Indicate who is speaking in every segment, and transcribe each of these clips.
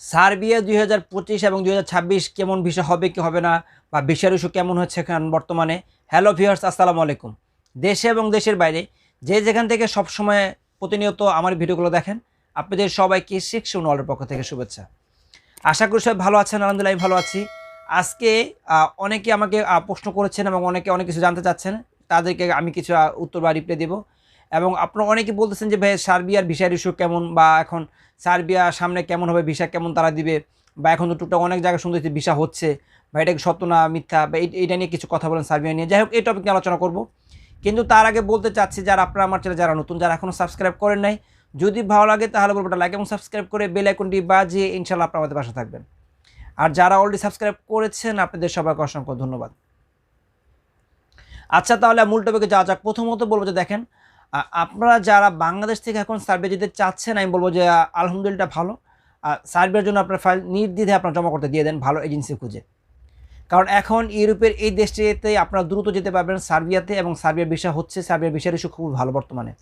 Speaker 1: Serbia দুই হাজার পঁচিশ এবং দুই হাজার ছাব্বিশ কেমন ভিসা হবে কি হবে না? বা ভিসার ইস্যু কেমন হচ্ছে এখন বর্তমানে? হ্যালো ভিউয়ার্স আসসালামু আলাইকুম। দেশে এবং দেশের বাইরে যে যেখান থেকে সবসময় প্রতিনিয়ত আমার ভিডিওগুলো দেখেন, আপনাদের সবাইকে শিক্ষণ ওয়ার্ল্ডের পক্ষ থেকে শুভেচ্ছা। আশা করি সবাই ভালো আছেন, আলহামদুলিল্লাহ ভালো আছি। আজকে অনেকে আমাকে প্রশ্ন করেছেন এবং অনেকে অনেক কিছু জানতে চাচ্ছেন। তাদেরকে আমি কিছু উত্তর বা রিপ্লাই দেবো। এবং আপনারা অনেকে বলতেছেন যে, ভাই, সার্বিয়ার ভিসার ইস্যু কেমন বা এখন সার্বিয়া সামনে কেমন হবে, ভিসা কেমন তারা দিবে? বা এখন তো টুকটাক অনেক জায়গায় শুনতে ভিসা হচ্ছে। বা এটা কি সত্য না মিথ্যা? বা এই- এইটা নিয়ে কিছু কথা বলেন সার্বিয়া নিয়ে। যাই হোক, এই টপিক নিয়ে আলোচনা করব। কিন্তু তার আগে বলতে চাচ্ছি, যারা আপনারা আমার চ্যানেল যারা নতুন, যারা এখনও সাবস্ক্রাইব করেন নাই, যদি ভালো লাগে তাহলে বলব লাইক এবং সাবস্ক্রাইব করে বেল আইকনটি বাজিয়ে ইনশাল্লাহ আপনার আমাদের পাশে থাকবেন। আর যারা অলরেডি সাবস্ক্রাইব করেছেন, আপনাদের সবাইকে অসংখ্য ধন্যবাদ। আচ্ছা তাহলে মূল টপিকে যাওয়া যাক। প্রথমত বলব যে, দেখেন আপনারা যারা বাংলাদেশ থেকে এখন সার্ভে যেতে চাচ্ছেন, আমি বলব যে আলহামদুলিল্লাহ ভালো। আর সার্ভের জন্য আপনার ফাইল নির্দ্বিধে আপনার জমা করতে দিয়ে দেন ভালো এজেন্সি খুঁজে। কারণ এখন ইউরোপের এই দেশটিতে আপনারা দ্রুত যেতে পারবেন সার্বিয়াতে এবং সার্বিয়ার বিষয় হচ্ছে সার্বিয়ার বিষয়ের ইস্যু খুব ভালো বর্তমানে।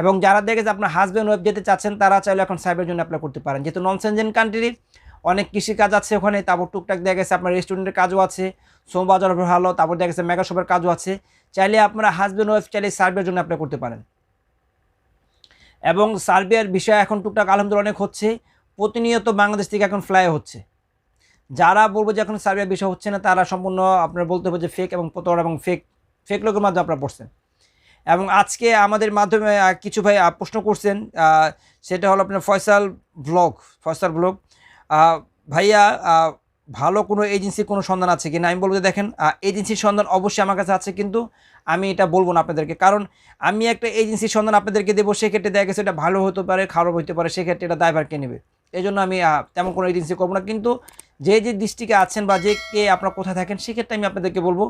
Speaker 1: এবং যারা দেখে যে আপনার হাজব্যান্ড ওয়েব যেতে চাচ্ছেন, তারা চাইলে এখন সার্বিয়ার জন্য অ্যাপ্লাই করতে পারেন। যেহেতু নন সেনজেন কান্ট্রি অনেক কৃষি কাজ আছে ওখানে, তারপর টুকটাক দেখা গেছে আপনার রেস্টুরেন্টের কাজও আছে সোমবাজার ভালো, তারপর দেখা গেছে মেগা শপের কাজও আছে। চাইলে আপনারা হাজব্যান্ড ওয়াইফ চাইলে সার্বিয়ার জন্য অ্যাপ্লাই করতে পারেন। এবং সার্বিয়ার বিষয় এখন টুকটাক আলহামদুলিল্লাহ অনেক হচ্ছে, প্রতিনিয়ত বাংলাদেশ থেকে এখন ফ্লাই হচ্ছে। যারা বলব যে এখন সার্বিয়ার বিষয় হচ্ছে না, তারা সম্পূর্ণ আপনার বলতে হবে যে ফেক এবং প্রতারণা এবং ফেক ফেক লোকের মাধ্যমে আপনারা পড়ছেন। এবং আজকে আমাদের মাধ্যমে কিছু ভাই প্রশ্ন করছেন সেটা হলো আপনার ফয়সাল ব্লগ ফয়সাল ব্লগ ভাইয়া ভালো কোনো এজেন্সির কোনো সন্ধান আছে কিনা? আমি বলব দেখেন এজেন্সির সন্ধান অবশ্যই আমার কাছে আছে, কিন্তু আমি এটা বলব না আপনাদেরকে। কারণ আমি একটা এজেন্সির সন্ধান আপনাদেরকে দেবো, সেক্ষেত্রে দেখা গেছে এটা ভালো হতে পারে, খারাপ হতে পারে, সেক্ষেত্রে এটা দায়ভার কে নেবে? এই জন্য আমি তেমন কোনো এজেন্সি করব না। কিন্তু যে যে ডিস্ট্রিক্টে আছেন বা যে কে আপনারা কোথায় থাকেন, সেক্ষেত্রে আমি আপনাদেরকে বলব,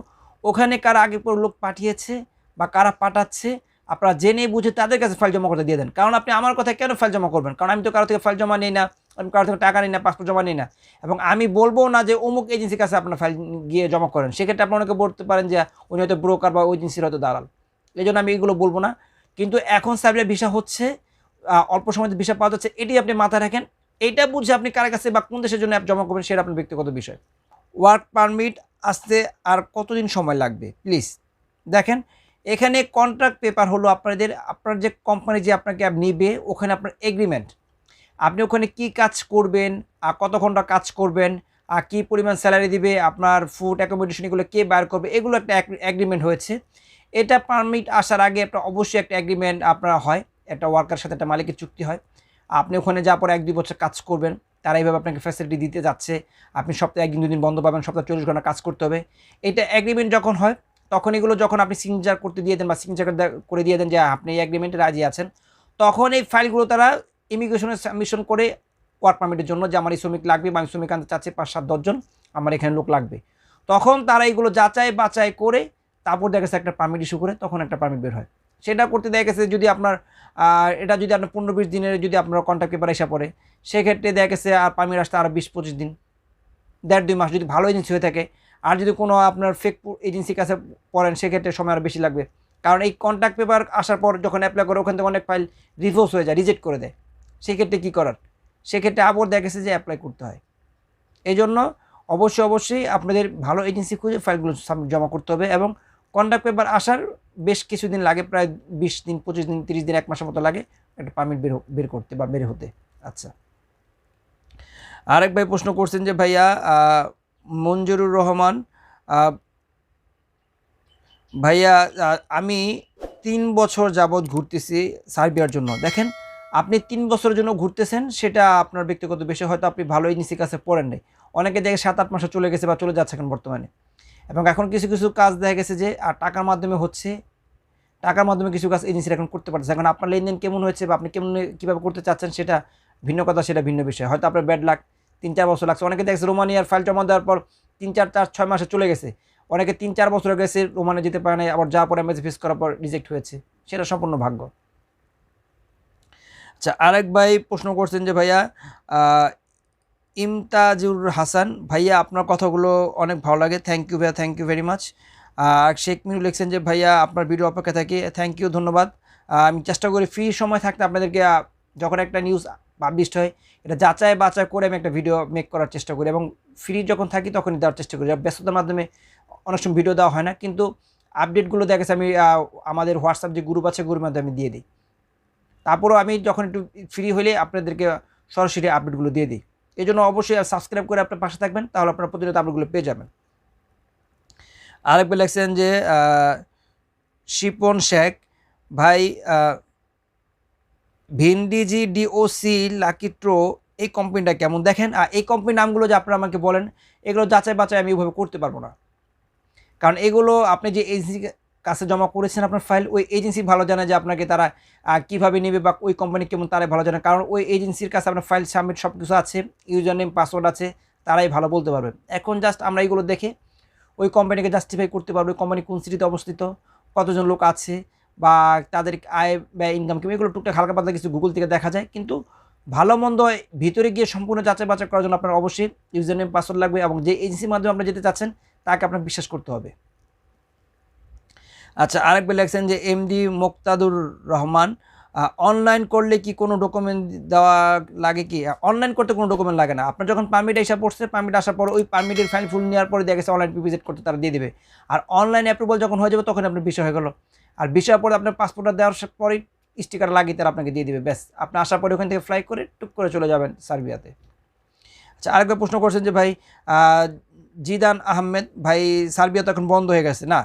Speaker 1: ওখানে কারা আগে পর লোক পাঠিয়েছে বা কারা পাঠাচ্ছে আপনারা জেনে বুঝে তাদের কাছে ফাইল জমা করতে দিয়ে দেন। কারণ আপনি আমার কথায় কেন ফাইল জমা করবেন? কারণ আমি তো কারও থেকে ফাইল জমা নিই না, আমি কারও থেকে টাকা নিই না পাসপোর্ট জমা নিই না। এবং আমি বলব না যে অমুক এজেন্সির কাছে আপনার ফাইল গিয়ে জমা করেন। সেক্ষেত্রে আপনি অনেকে বলতে পারেন যে উনি হয়তো ব্রোকার বা এজেন্সির হয়তো দালাল। এই জন্য আমি এগুলো বলব না। কিন্তু এখন সার্বিয়া ভিসা হচ্ছে অল্প সময় ভিসা পাওয়া যাচ্ছে, এটি আপনি মাথায় রাখেন। এইটা বুঝে আপনি কার কাছে বা কোন দেশের জন্য অ্যাপ জমা করবেন সেটা আপনার ব্যক্তিগত বিষয়। ওয়ার্ক পারমিট আসতে আর কতদিন সময় লাগবে? প্লিজ দেখেন এখানে কন্ট্রাক্ট পেপার হলো আপনাদের, আপনার যে কোম্পানি যে আপনাকে নিবে, ওখানে আপনার এগ্রিমেন্ট আপনি ওখানে কি কাজ করবেন আর কত ঘণ্টা কাজ করবেন আর কী পরিমাণ স্যালারি দিবে, আপনার ফুড অ্যাকোমোডেশন এগুলো কে বার করবে, এগুলো একটা অ্যাগ্রিমেন্ট হয়েছে। এটা পারমিট আসার আগে একটা অবশ্যই একটা অ্যাগ্রিমেন্ট আপনার হয়, একটা ওয়ার্কার সাথে একটা মালিকের চুক্তি হয়। আপনি ওখানে যাওয়ার পর এক দুই বছর কাজ করবেন, তারা এইভাবে আপনাকে ফ্যাসিলিটি দিতে যাচ্ছে। আপনি সপ্তাহে একদিন দুদিন বন্ধ পাবেন, সপ্তাহে চল্লিশ ঘণ্টা কাজ করতে হবে। এটা অ্যাগ্রিমেন্ট যখন হয় তখন এগুলো যখন আপনি সিগনেচার করতে দিয়ে দেন বা সিগনেচার করে দিয়ে দেন যে আপনি এই অ্যাগ্রিমেন্টে রাজি আছেন, তখন এই ফাইলগুলো তারা ইমিগ্রেশনে সাবমিশন করে ওয়ার্ক পারমিটের জন্য, যে, আমার এই শ্রমিক লাগবে, বা আমি শ্রমিক আনতে চাচ্ছি পাঁচ, সাত দশজন আমার এখানে লোক লাগবে। তখন তারা এগুলো যাচাই বাছাই করে তারপর দেখা গেছে একটা পারমিট ইস্যু করে, তখন একটা পারমিট বের হয়। সেটা করতে দেখা গেছে যদি আপনার এটা যদি আপনার পনেরো, বিশ দিনের যদি আপনার কন্ট্যাক্ট পেপার এসে পড়ে, সেক্ষেত্রে দেখা গেছে আর পারমিট আসতে আরও বিশ, পঁচিশ দিন, দেড়, দুই মাস যদি ভালো এজেন্সি হয়ে থাকে আর যদি কোনো আপনার ফেক এজেন্সির কাছে পড়েন, সেক্ষেত্রে সময় আরও বেশি লাগবে। কারণ এই কন্ট্যাক্ট পেপার আসার পর যখন অ্যাপ্লাই করে, ওখান থেকে অনেক ফাইল রিভোর্স হয়ে যায় রিজেক্ট করে দেয়। সেক্ষেত্রে কী করার? সেক্ষেত্রে আবার দেখা গেছে যে অ্যাপ্লাই করতে হয়। এই জন্য অবশ্যই অবশ্যই আপনাদের ভালো এজেন্সি খুঁজে ফাইলগুলো জমা করতে হবে এবং কন্ট্যাক্ট পেপার আসার বেশ কিছুদিন লাগে, প্রায় বিশ দিন, পঁচিশ দিন, তিরিশ দিন, এক মাসের মতো লাগে একটা পারমিট বের বের করতে বা বের হতে। আচ্ছা। আরেক ভাই প্রশ্ন করছেন যে, ভাইয়া মঞ্জুরুর রহমান ভাইয়া আমি তিন বছর যাবৎ ঘুরতেছি সার্বিয়ার জন্য। দেখেন, আপনি তিন বছরের জন্য ঘুরতেছেন, সেটা আপনার ব্যক্তিগত বিষয়, হয়তো আপনি ভালো এজেন্সির কাছে পড়েন নাই। অনেকে দেখে সাত আট মাসে চলে গেছে বা চলে যাচ্ছে এখন বর্তমানে। এবং এখন কিছু কিছু কাজ দেখা গেছে যে আর টাকার মাধ্যমে হচ্ছে, টাকার মাধ্যমে কিছু কাজ এজেন্সিরা এখন করতে পারছে এখন আপনার লেনদেন কেমন হয়েছে বা আপনি কেমন, কীভাবে করতে চাচ্ছেন সেটা ভিন্ন কথা, সেটা ভিন্ন বিষয়। হয়তো আপনার ব্যাড লাক তিন চার বছর লাগছে। অনেকে দেখছে রোমানিয়ার ফাইল জমা দেওয়ার পর তিন চার চার ছয় মাসে চলে গেছে। অনেকে তিন চার বছর গেছে রোমানে যেতে পারে না আবার যাওয়ার পর এমএসি ফেস করার পর রিজেক্ট হয়েছে। সেটা সম্পূর্ণ ভাগ্য। আচ্ছা আরেক ভাই প্রশ্ন করছেন যে, ভাইয়া ইমতাজুর হাসান, ভাইয়া, আপনার কথাগুলো অনেক ভালো লাগে। থ্যাংক ইউ ভাইয়া থ্যাংক ইউ ভেরি মাচ আর শেখ মিনু লিখছেন যে, ভাইয়া, আপনার ভিডিও অপেক্ষা থাকি। থ্যাংক ইউ ধন্যবাদ। আমি চেষ্টা করি ফ্রি সময় থাকতে আপনাদেরকে যখন একটা নিউজ পাবলিশড হয়, এটা যাচাই বাচাই করে আমি একটা ভিডিও মেক করার চেষ্টা করি এবং ফ্রি যখন থাকি তখনই দেওয়ার চেষ্টা করি। ব্যস্ততার মাধ্যমে অনেক সময় ভিডিও দেওয়া হয় না, কিন্তু আপডেটগুলো দেখা গেছে আমি আমাদের হোয়াটসঅ্যাপ যে গ্রুপ আছে গ্রুপের মাধ্যমে আমি দিয়ে দিই। তারপরেও আমি যখন একটু ফ্রি হলে আপনাদেরকে সরাসরি আপডেটগুলো দিয়ে দিই। এই জন্য অবশ্যই সাবস্ক্রাইব করে আপনার পাশে থাকবেন, তাহলে আপনার প্রতিনিয়ত আপডেটগুলো পেয়ে যাবেন। আরেকবার লেখছেন যে শিপন শেখ, ভাই ভিনডিজি ডিওসি লাকিট্রো, এই কোম্পানিটা কেমন? দেখেন আর এই কোম্পানির নামগুলো যে আপনারা আমাকে বলেন, এগুলো যাচাই বাছাই আমি ওইভাবে করতে পারব না। কারণ এগুলো আপনি যে এজেন্সির কাছে জমা করেছেন আপনার ফাইল ওই এজেন্সি ভালো জানে যে আপনাকে তারা কীভাবে নেবে বা ওই কোম্পানি কেমন তারাই ভালো জানে। কারণ ওই এজেন্সির কাছে আপনার ফাইল সাবমিট সব কিছু আছে ইউজার নেম পাসওয়ার্ড আছে, তারাই ভালো বলতে পারবে। এখন জাস্ট আমরা এইগুলো দেখে, ওই কোম্পানিকে জাস্টিফাই করতে পারব, ওই কোম্পানি কোন সিটিতে অবস্থিত, কতজন লোক আছে বা তাদের আয় ব্যয় ইনকাম কেমন এগুলো টুকটাক হালকা পাতলা কিছু গুগল থেকে দেখা যায়। কিন্তু ভালো মন্দ ভিতরে গিয়ে সম্পূর্ণ যাচাই বাছাই করার জন্য আপনার অবশ্যই ইউজার নেম পাসওয়ার্ড লাগবে এবং যে এজেন্সির মাধ্যমে আপনি যেতে চাচ্ছেন, তাকে আপনার বিশ্বাস করতে হবে। আচ্ছা আরেকবার লেখছেন যে এমডি মোক্তাদুর রহমান অনলাইন করলে কি কোনো ডকুমেন্ট দেওয়া লাগে কি? অনলাইন করতে কোনো ডকুমেন্ট লাগে না। আপনার যখন পারমিট এসে পড়ছে পারমিট আসার পর ওই পারমিটের ফাইল ফুল নেওয়ার পরে দেখা গেছে অনলাইন ভিজিট করতে তারা দিয়ে দেবে। আর অনলাইন অ্যাপ্রুভাল যখন হয়ে যাবে তখন আপনার বিষয় হয়ে গেল। আর বিষয় পরে আপনার পাসপোর্টটা দেওয়ার পরেই স্টিকার লাগিয়ে তারা আপনাকে দিয়ে দিবে, ব্যাস। আপনি আসার পরে ওখান থেকে ফ্লাই করে টুক করে চলে যাবেন সার্বিয়াতে। আচ্ছা আরেকবার প্রশ্ন করছেন যে ভাই জিদান আহমেদ, ভাই, সার্বিয়া তো এখন বন্ধ হয়ে গেছে না?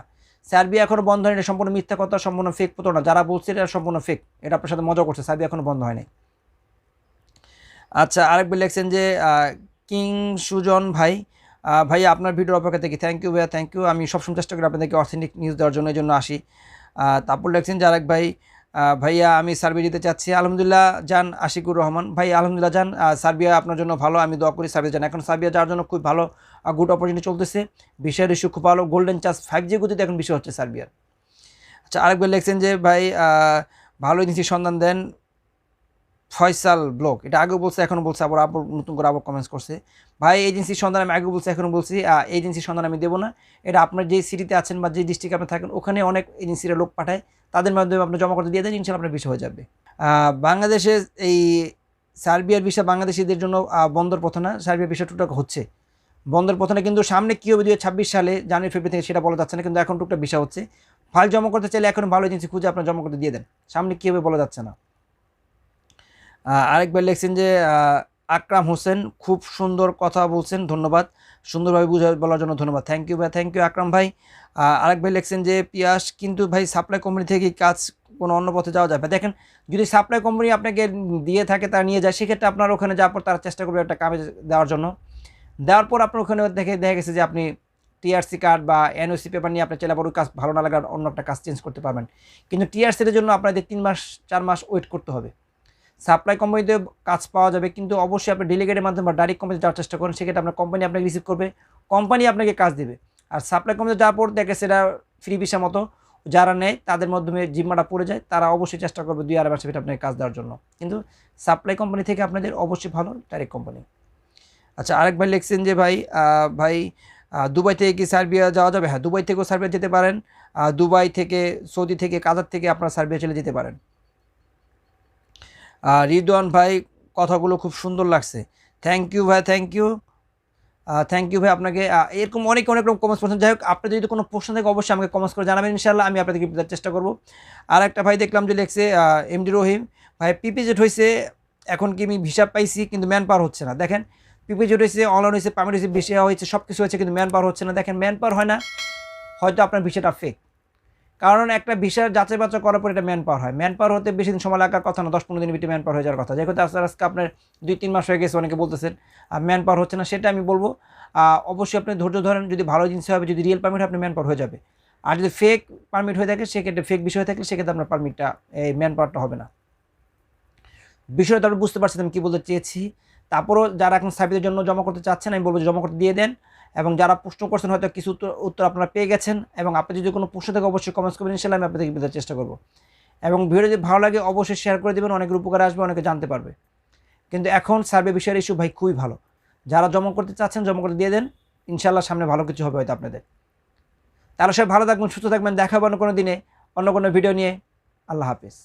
Speaker 1: সার্বিয়া এখনও বন্ধ হয়নি, সম্পূর্ণ মিথ্যা কথা, সম্পূর্ণ ফেক প্রতারণা যারা বলছে এটা সম্পূর্ণ ফেক এটা আপনার সাথে মজা করছে, সার্বিয়া এখনও বন্ধ হয়নি। আচ্ছা আরেকবার লিখছেন যে কিং সুজন ভাই ভাই আপনার ভিডিওর অপেক্ষা থেকে থ্যাংক ইউ ভাইয়া থ্যাংক ইউ আমি সবসময় চেষ্টা করি আপনাদেরকে অথেন্টিক নিউজ দেওয়ার জন্য, এই জন্য আসি। তারপর লিখছেন জারাক ভাই ভাইয়া আমি সার্বিয়া দিতে চাচ্ছি। আলহামদুলিল্লাহ যান আশিকুর রহমান। ভাই, আলহামদুলিল্লাহ যান সার্বিয়া আপনার জন্য ভালো, আমি দোয়া করি সার্বিয়া যান এখন সার্বিয়া যাওয়ার জন্য খুব ভালো গুড অপরচুনিটি চলতেছে। বিষয়ের ইস্যু খুব ভালো গোল্ডেন চার্জ ফাইভ জি গতিতে এখন বিষয় হচ্ছে সার্বিয়ার। আচ্ছা আরেকবার লিখছেন যে, ভাই ভালো জিনিসের সন্ধান দেন। ফয়সাল ব্লগ এটা আগেও বলছে, এখনও বলছে, আবার আবার নতুন করে আবার কমেন্টস করছে। ভাই এজেন্সির সন্ধান আমি আগেও বলছি, এখনও বলছি এজেন্সির সন্ধান আমি দেবো না। এটা আপনার যে সিটিতে আছেন বা যে ডিস্ট্রিক্টে আপনি থাকেন, ওখানে অনেক এজেন্সিরা লোক পাঠায়, তাদের মাধ্যমে আপনি জমা করতে দিয়ে দেন ইনশাল্লাহ আপনার বিষয় হয়ে যাবে। বাংলাদেশে এই সার্বিয়ার বিষয় বাংলাদেশিদের জন্য বন্দর পথ না সার্বিয়ার বিষয় টুকটাক হচ্ছে। বন্দর পথ না কিন্তু সামনে কী হবে দু সালে, জানুয়ারি, ফেব্রুয়ারি থেকে সেটা বলা যাচ্ছে না, কিন্তু এখন টুকটাক বিষয় হচ্ছে। ফাইল জমা করতে চাইলে এখন ভালো এজেন্সি খুঁজে আপনার জমা করতে দিয়ে দেন, সামনে কী হবে বলা যাচ্ছে না। আরেকবার লিখছেন যে আকরাম হোসেন খুব সুন্দর কথা বলছেন, ধন্যবাদ। সুন্দরভাবে বুঝা, বলার জন্য ধন্যবাদ। থ্যাংক ইউ ভাই থ্যাংক ইউ আকরাম ভাই। আরেক ভাই লিখছেন যে, পিয়াস, কিন্তু ভাই সাপ্লাই কোম্পানি থেকে কাজ কোনো অন্য পথে যাওয়া যাবে দেখেন, যদি সাপ্লাই কোম্পানি আপনাকে দিয়ে থাকে, তারা নিয়ে যায়, সেক্ষেত্রে আপনার ওখানে যাওয়ার পর তারা চেষ্টা করবে একটা কামে দেওয়ার জন্য। দেওয়ার পর আপনার ওখানে দেখে, দেখা গেছে যে, আপনি টিআরসি কার্ড বা এনওসি পেপার নিয়ে আপনার আবার ওই কাজ, ভালো না লাগার অন্য একটা কাজ চেঞ্জ করতে পারবেন। কিন্তু টিআরসির জন্য আপনাদের তিন মাস, চার মাস ওয়েট করতে হবে। সাপ্লাই কোম্পানিতে কাজ পাওয়া যাবে, কিন্তু অবশ্যই আপনি ডেলিগেটের মাধ্যমে বা ডাইরেক্ট কোম্পানিতে যাওয়ার চেষ্টা করেন, সেক্ষেত্রে আপনার কোম্পানি আপনাকে রিসিভ করবে কোম্পানি আপনাকে কাজ দেবে। আর সাপ্লাই কোম্পানিতে যাওয়ার পর দেখে সেটা ফ্রি ভিসা মতো যারা নেয়, তাদের মাধ্যমে জিম্মাটা পড়ে যায়, তারা অবশ্যই চেষ্টা করবে দুই আড়াই মাসের ভিতরে আপনাকে কাজ দেওয়ার জন্য। কিন্তু সাপ্লাই কোম্পানি থেকে আপনাদের অবশ্যই ভালো ডাইরেক্ট কোম্পানি আচ্ছা আরেক ভাই লিখছেন যে ভাই ভাই দুবাই থেকে কি সার্বিয়া যাওয়া যাবে? হ্যাঁ দুবাই থেকেও সার্বিয়া যেতে পারেন। দুবাই থেকে সৌদি থেকে, কাতার থেকে আপনারা সার্বিয়া চলে যেতে পারেন। রিদওয়ান ভাই, কথাগুলো খুব সুন্দর লাগছে। থ্যাংক ইউ ভাই থ্যাংক ইউ থ্যাংক ইউ ভাই আপনাকে। এরকম অনেক অনেক রকম কমেন্টস করছেন যাই হোক আপনাদের যদি কোনো প্রশ্ন থাকে, অবশ্যই আমাকে কমেন্টস করে জানাবেন ইনশাল্লাহ আমি আপনাদেরকে বোঝার চেষ্টা করব। আর একটা ভাই দেখলাম যে লিখছে এমডি রহিম ভাই পিপিজেট হয়েছে এখন কি আমি ভিসা পাইছি, কিন্তু ম্যান পাওয়ার হচ্ছে না। দেখেন পিপিজেট হয়েছে অনলাইন হয়েছে পারমিট হয়েছে বেশি হয়েছে সব কিছু হয়েছে, কিন্তু ম্যান পাওয়ার হচ্ছে না। দেখেন ম্যান পাওয়ার হয় না, হয়তো আপনার ভিসাটা ফেক কারণ একটা ভিসার যাচাই বাছাই করার পর এটা ম্যান পাওয়ার হয়। ম্যান পাওয়ার হতে বেশি দিন সময় লাগার কথা না দশ পনেরো দিনের ভিতরে ম্যান পাওয়ার হয়ে যাওয়ার কথা। যেহেতু আস্তে আজকে আপনার দুই তিন মাস হয়ে গেছে, অনেকে বলতেছেন আর ম্যান পাওয়ার হচ্ছে না, সেটা আমি বলব। অবশ্যই আপনি ধৈর্য ধরেন, যদি ভালো জিনিস হবে যদি রিয়েল পারমিট আপনি ম্যান পাওয়ার হয়ে যাবে। আর যদি ফেক পারমিট হয়ে থাকে, সেক্ষেত্রে ফেক বিষয় থাকলে সেক্ষেত্রে আপনার পারমিটটা এই ম্যান পাওয়ারটা হবে না। বিষয়টা আপনি বুঝতে পারছেন আমি কী বলতে চেয়েছি। তারপরও যারা এখন সার্ভিসের জন্য জমা করতে চাচ্ছেন, আমি বলব জমা করতে দিয়ে দেন। এবং যারা প্রশ্ন করছেন, হয়তো কিছু উত্তর আপনারা পেয়ে গেছেন এবং আপনি যদি কোনো প্রশ্ন থাকে, অবশ্যই কমেন্টস করবেন ইনশাল্লাহ আমি আপনাদেরকে বোঝার চেষ্টা করব। এবং ভিডিও যদি ভালো লাগে, অবশ্যই শেয়ার করে দেবেন, অনেকের উপকারে আসবে, অনেকে জানতে পারবে। কিন্তু এখন সার্ভে বিষয়ের ইস্যু ভাই খুবই ভালো। যারা জমা করতে চাচ্ছেন, জমা করতে দিয়ে দেন ইনশাল্লাহ সামনে ভালো কিছু হবে হয়তো আপনাদের। তাহলে সবাই ভালো থাকবেন, সুস্থ থাকবেন, দেখা হবে অন্য কোনো দিনে, অন্য কোনো ভিডিও নিয়ে। আল্লাহ হাফিজ।